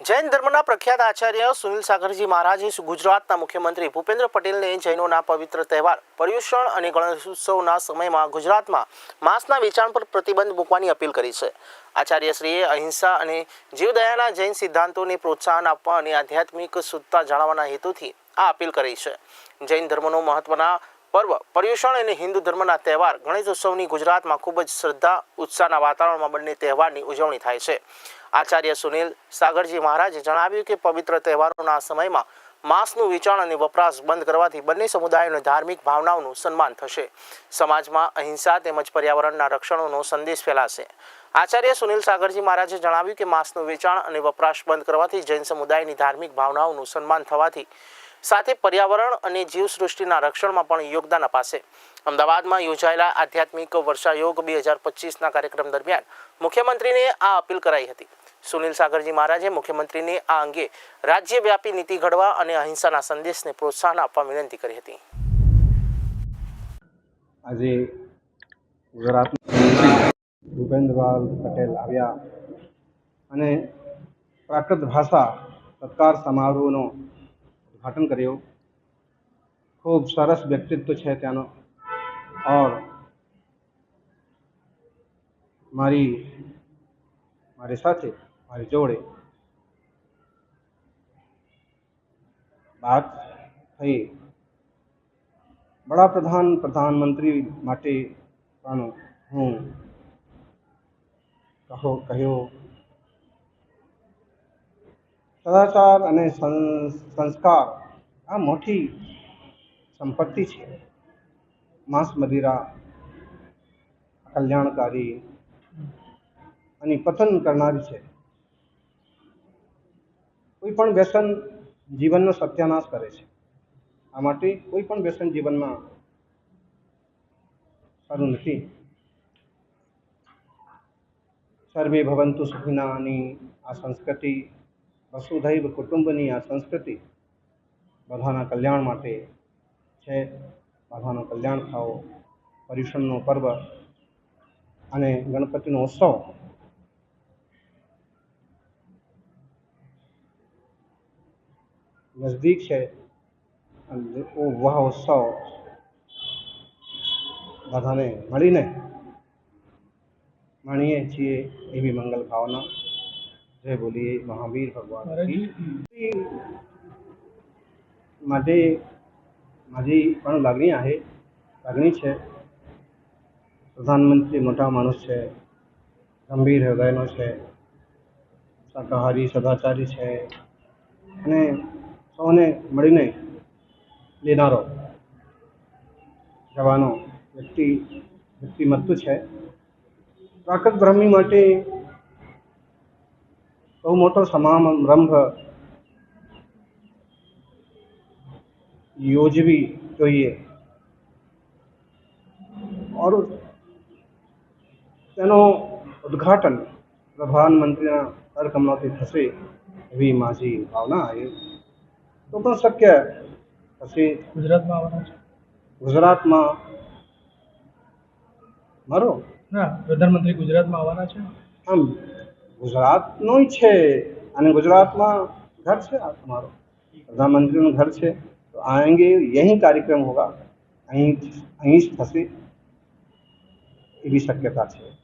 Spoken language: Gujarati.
જૈન ધર્મના પ્રખ્યાત આચાર્ય સુનિલ સાગરજી મહારાજે ગુજરાતના મુખ્યમંત્રી ભૂપેન્દ્ર પટેલને જૈનોના પવિત્ર તહેવાર, પર્યુષણ અને ગણેશ ઉત્સવના સમયમાં ગુજરાતમાં માંસના વેચાણ પર પ્રતિબંધ મૂકવાની અપીલ કરી છે. આચાર્યશ્રીએ અહિંસા અને જીવદયાના જૈન સિદ્ધાંતોને પ્રોત્સાહન આપવા અને આધ્યાત્મિક શુદ્ધતા જાળવવાના હેતુથી આ અપીલ કરી છે. જૈન ધર્મનો મહત્વના પર્વ, પર્યુષણ અને હિન્દુ ધર્મના તહેવાર ગણેશ ઉત્સવની ગુજરાતમાં ખૂબ જ શ્રદ્ધા, ઉત્સાહના વાતાવરણમાં બંને તહેવારની ઉજવણી થાય છે. આચાર્ય સુનિલ સાગરજી મહારાજે જણાવ્યું કે પવિત્ર તહેવારોના સમયમાં માંસનું વેચાણ અને વપરાશ બંધ કરવાથી બંને સમુદાયોની ધાર્મિક ભાવનાઓનું સન્માન થશે. સમાજમાં અહિંસા તેમજ પર્યાવરણના રક્ષણોનો સંદેશ ફેલાશે. આચાર્ય સુનિલ સાગરજી મહારાજે જણાવ્યું કે માંસનું વેચાણ અને વપરાશ બંધ કરવાથી જૈન સમુદાયની ધાર્મિક ભાવનાઓનું સન્માન થવાથી સાથે પર્યાવરણ અને જીવસૃષ્ટિના રક્ષણમાં પણ યોગદાન અપાશે. અમદાવાદમાં યોજાયેલા આધ્યાત્મિક વર્ષાયોગ બે હજાર પચીસના કાર્યક્રમ દરમિયાન મુખ્યમંત્રીને આ અપીલ કરાઈ હતી. સુનિલ સાગરજી મહારાજે મુખ્યમંત્રીને આ અંગે રાજ્યવ્યાપી નીતિ ઘડવા અને અહિંસાના સંદેશને પ્રોત્સાહન આપવા વિનંતી કરી હતી. આજે ગુજરાતના મંત્રી પટેલ આવ્યા અને પ્રાકૃત ભાષા સત્કાર સમારોહનો ઉદ્ઘાટન કર્યું ખૂબ સરસ વ્યક્તિત્વ છે ત્યાંનો ઓર મારી મારી સાથે મારી જોડે વાત થઈ વડાપ્રધાન પ્રધાનમંત્રી માટે પણ હું કહો કહ્યો સદાચાર અને સંસ્કાર આ મોટી સંપત્તિ છે. માંસ મદિરા, કલ્યાણકારી અને પતન કરનારી છે. કોઈ પણ વ્યસન જીવનનો સત્યાનાશ કરે છે. આ માટે કોઈ પણ વ્યસન જીવનમાં સારું નથી. સર્વે ભવંતુ સુખિનાની આ સંસ્કૃતિ વસુધૈવ કુટુંબની આ સંસ્કૃતિ બધાના કલ્યાણ માટે છે. બધાનું કલ્યાણ થાઓ પર્યુષણનો પર્વ અને ગણપતિનો ઉત્સવ. નજદીક છે. અને વાહ, ઉત્સવ. બધાને મળીને માણીએ છીએ એવી મંગલ ભાવના. જય બોલીએ મહાવીર ભગવાન કી. માટે माझी પણ લાગણી आहे લાગણી છે પ્રધાનમંત્રી મોટા માણસ છે ગંભીર હૃદયનો છે શાકાહારી સદાચારી છે અને સૌને મળીને લેનારો જવાનો વ્યક્તિ વ્યક્તિમત્વ છે પ્રાકૃત બ્રહ્મી માટે બહુ મોટો સમારંભ યોજવી જોઈએ. ઓર તેનો ઉદ્ઘાટન પ્રધાનમંત્રીના કરકમળોથી થશે એવી મારી ભાવના આવી. તો પણ શક્ય પછી ગુજરાતમાં આવવાના છે. ગુજરાતમાં મારો? ના પ્રધાનમંત્રી ગુજરાતમાં આવવાના છે. આમ गुजरात नो ही छे अने गुजरात ગુજરાતમાં घर छे आप हमारा प्रधानमंत्री नो घर छे तो आएँगे यही कार्यक्रम होगा यही यही फसे ये भी शक्यता छे